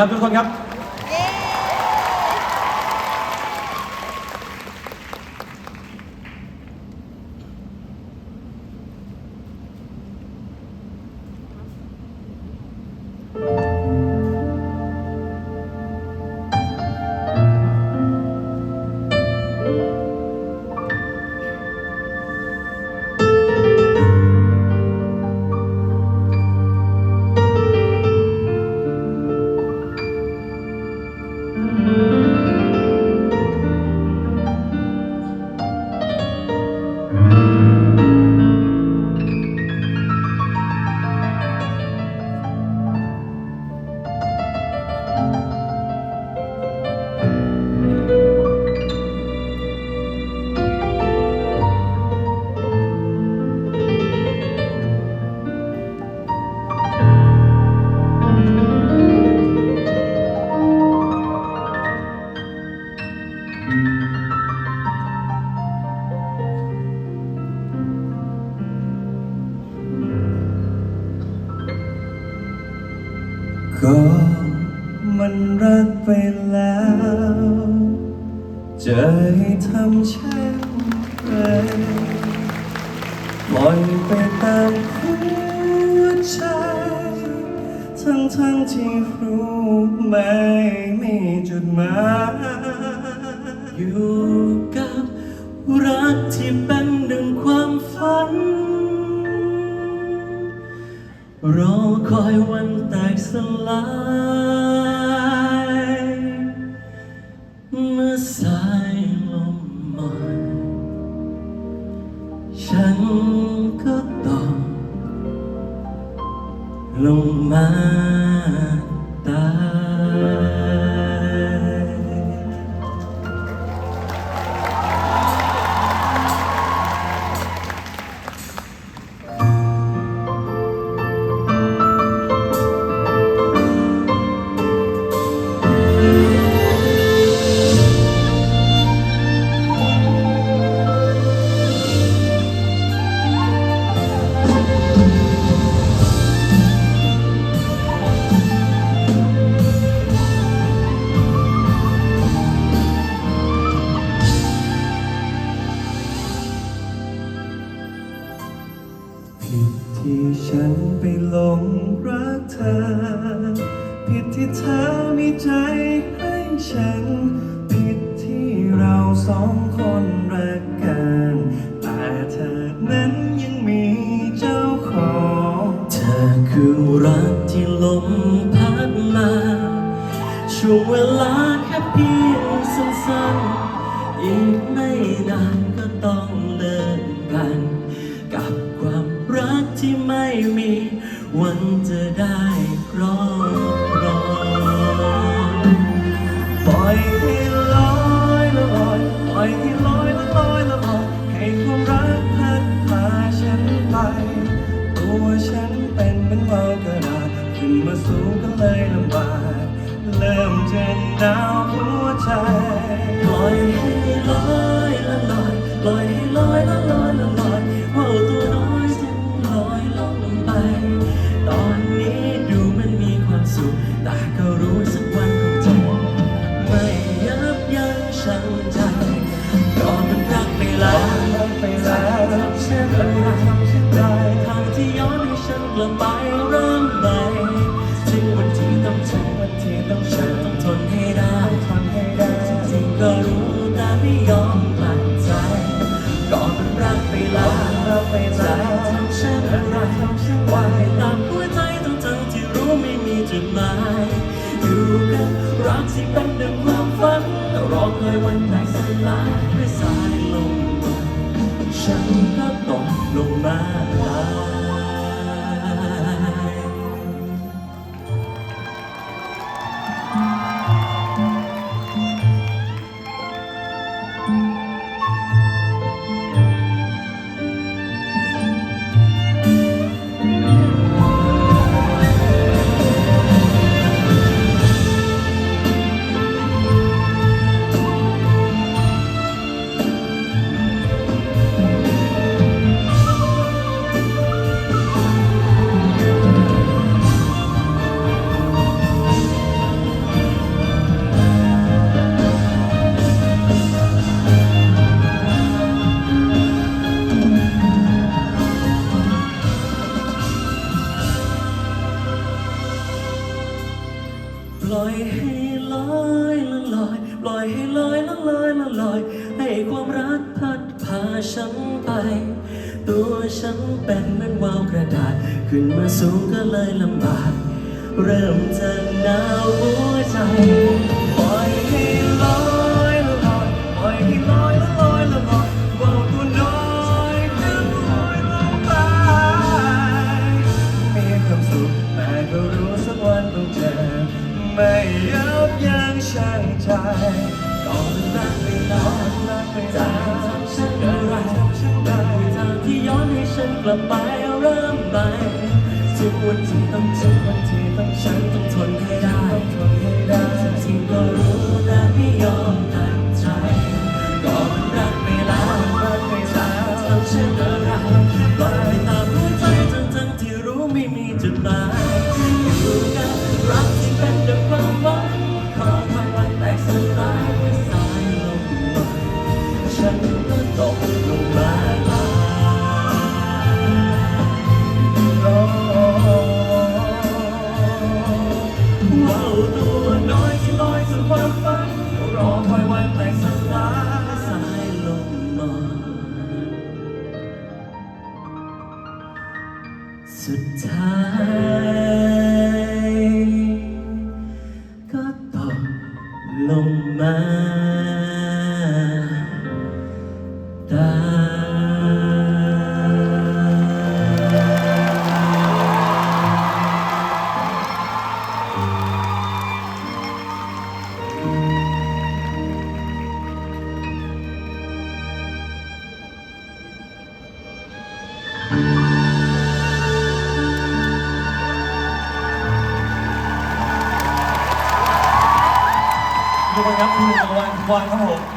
ครับทุกคนครับ ก็มันรักไปแล้ว จะให้ทำเช่นไรปล่อยไปตามหัวใจ ทั้งทั้งๆที่รู้ไม่มีจุดหมายอยู่กับรักที่เป็นดังความฝัน รอคอยวันแตกสลายเมื่อสายลมมาฉันก็ต้องลงมา อ ผิดที่เธอมีใจให้ฉัน ผิดที่เราสองคนรักกัน แต่เธอนั้นยังมีเจ้าของ เธอคือรักที่ลมพัดมา ช่วงเวลาแค่เพียงสั้นๆ อีกไม่นานก็ต้องเลิกกัน กับความรักที่ไม่มี วันจะได้ เป็นวาวกระดาษขึ้นมาสูงก็เลยลำบากเริ่มจะหนาวหัวใจปล่อยให้ลอยละลอยปล่อยให้ลอยละลอยละลอยว่าวตัวน้อยจึงลอยลงไป ตอนนี้ดูมันมีความสุขแต่ก็รู้สักวันคงจะไม่ยับยั้งชั่งใจก็มันรักไปแล้วรักไปแล้วทำเช่นไรทำเช่นไร ที่ย้อนให้ฉันกลับไปเริ่มใหม่ถึงวันที่ต้องเจอวันที่ต้องฉัเจนอต้องทนให้ได้ทนให้ได้จริงๆก็รู้แต่ไม่ยอมตัดใจก็มันรักไปแล้วรักไปใจแล้วทำเช่นไรว่าไปตามหัวใจทั้งทั้งที่รู้ไม่มีจุดหมายอยู่กับรักที่เป็นดังความฝันรอคอยวันแตกสลายด้วยสายลมฉันก็ตกลงมาตาย ปล่อยให้ลอยละลอยละลอย ให้ความรักพัดพาฉันไป ตัวฉันเป็นเหมือนวาวกระดาษ ขึ้นมาสูงก็เลยลำบาก เริ่มจะหนาวหัวใจปล่อยให้ลอยละลอยปล่อยให้ลอยละลอยละลอยว่าวตัวน้อยจะลอยลงไปมีความสุขแต่ก็รู้สักวันต้องเจอ ไม่ยับยั้งชั่งใจก่อนรักไม่นานรักไม่ใจนาทำฉันอะไรคือทางที่ย้อนให้ฉันกลับไปเริ่มใหม่ทุกวันที่ต้องเจอวันที่ต้องฉันต้องทนให้ได้ทนให้ได้จริงก็รู้แต่ไม่ยอมตั้งใจก่อนรักไม่ลารักไม่นานทำเช่นอะไรปล่อยไปตามหัวใจทั้งทั้งที่รู้ไม่มีจุดหมาย สุดท้าย รับคุณรางวัลคุณบอลครับผม